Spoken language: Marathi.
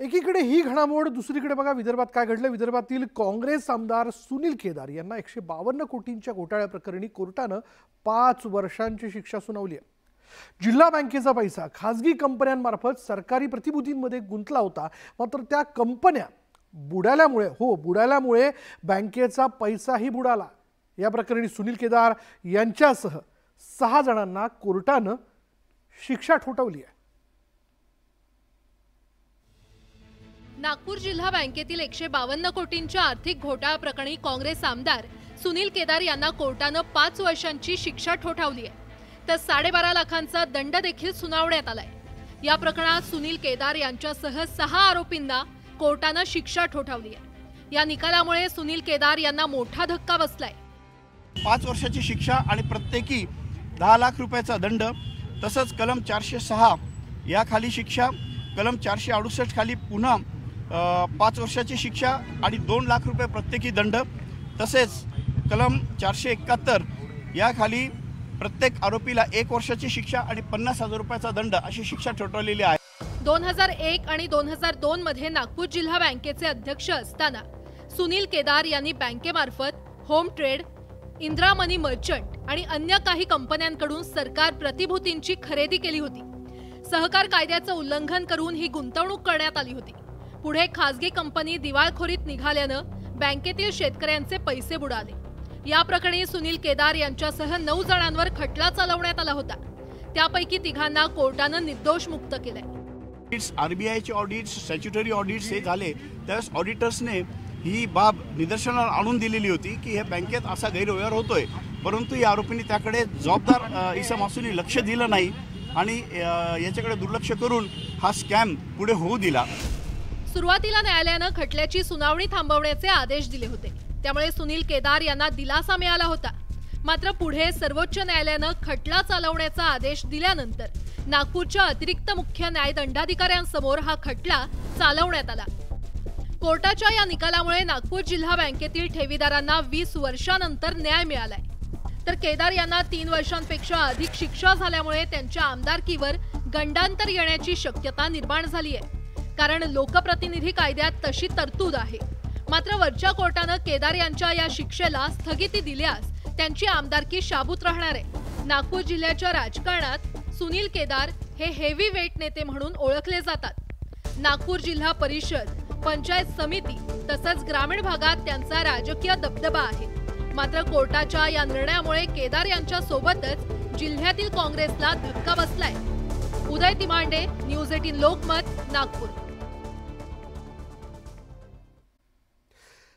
एकीकडे ही घडामोड दुसरीकडे बघा विदर्भात काय घडलं. विदर्भातील काँग्रेस आमदार सुनील केदार यांना एकशे बावन्न कोटींच्या घोटाळ्याप्रकरणी कोर्टानं पाच वर्षांची शिक्षा सुनावली आहे. जिल्हा बँकेचा पैसा खाजगी कंपन्यांमार्फत सरकारी प्रतिभूतींमध्ये गुंतला होता. मात्र त्या कंपन्या बुडाल्यामुळे हो बुडाल्यामुळे बँकेचा पैसाही बुडाला. या प्रकरणी सुनील केदार यांच्यासह सहा जणांना कोर्टानं शिक्षा ठोठावली आहे. नागपूर जिल्हा बँकेतील एकशे बावन्न कोटींच्या आर्थिक घोटाळा प्रकरणी काँग्रेस आमदार सुनील केदार यांना कोर्टानं पाच वर्षांची शिक्षा ठोठावली आहे. तर साडेबारा लाखांचा दंड देखील सुनावण्यात आलाय. या प्रकरणात सुनील केदार यांच्यासह सहा आरोपींना कोर्टानं शिक्षा ठोठावली आहे. या निकालामुळे सुनील केदार यांना मोठा धक्का बसलाय. पाच वर्षाची शिक्षा आणि प्रत्येकी दहा लाख रुपयाचा दंड तसंच कलम चारशे सहा या खाली शिक्षा कलम चारशे अडुसष्ट खाली पुन्हा पाच वर्षाची शिक्षा आणि दोन लाख रुपये प्रत्येकी दंड तसेच कलम चारशे एकाहत्तर याखाली प्रत्येक आरोपीला एक वर्षाची शिक्षा आणि पन्नास हजार रुपयाचा दंड अशी शिक्षा ठोठवलेली आहे. दोन हजार एक आणि दोन हजार दोन मध्ये नागपूर जिल्हा बँकेचे अध्यक्ष असताना सुनील केदार यांनी बँकेमार्फत होम ट्रेड इंद्रामनी मर्चंट आणि अन्य काही कंपन्यांकडून सरकार प्रतिभूतींची खरेदी केली होती. सहकार कायद्याचं उल्लंघन करून ही गुंतवणूक करण्यात आली होती. पुढे खासगी कंपनी दिवाळखोरीत निघाल्यानं बँकेतील शेतकऱ्यांचे पैसे बुडाले. या प्रकरणी सुनील केदार यांच्यासह नऊ जणांवर खटला चालवण्यात आला होता. त्यापैकी तिघांना कोर्टानं निर्दोष मुक्त केलंय. ऑडिट्स आरबीआयचे ऑडिट्स स्टॅच्युटरी ऑडिट्स हे झाले. त्यावेळेस ऑडिटर्सने ही बाब निदर्शनाला आणून दिलेली होती की हे बँकेत असा गैरव्यवहार होतोय. परंतु या आरोपींनी त्याकडे जबाबदार इसम असूनही लक्ष दिलं नाही आणि याच्याकडे दुर्लक्ष करून हा स्कॅम पुढे होऊ दिला. सुरुवातीला न्यायालयानं खटल्याची सुनावणी थांबवण्याचे आदेश दिले होते. त्यामुळे सुनील केदार यांना दिलासा मिळाला होता. मात्र पुढे सर्वोच्च न्यायालयानं खटला चालवण्याचा आदेश दिल्यानंतर नागपूरच्या अतिरिक्त मुख्य न्यायदंडाधिकाऱ्यांसमोर हा खटला चालवण्यात आला. कोर्टाच्या या निकालामुळे नागपूर जिल्हा बँकेतील ठेवीदारांना वीस वर्षानंतर न्याय मिळालाय. तर केदार यांना तीन वर्षांपेक्षा अधिक शिक्षा झाल्यामुळे त्यांच्या आमदारकीवर गंडांतर येण्याची शक्यता निर्माण झाली आहे कारण लोकप्रतिनिधी कायद्यात तशी तरतूद आहे. मात्र वरच्या कोर्टानं केदार यांच्या या शिक्षेला स्थगिती दिल्यास त्यांची आमदारकी शाबूत राहणार आहे. नागपूर जिल्ह्याच्या राजकारणात सुनील केदार हे हेवी वेट नेते म्हणून ओळखले जातात. नागपूर जिल्हा परिषद पंचायत समिती तसंच ग्रामीण भागात त्यांचा राजकीय दबदबा आहे. मात्र कोर्टाच्या या निर्णयामुळे केदार यांच्या सोबतच जिल्ह्यातील काँग्रेसला धक्का बसलाय. Uday Timande news eighteen Lokmat Nagpur.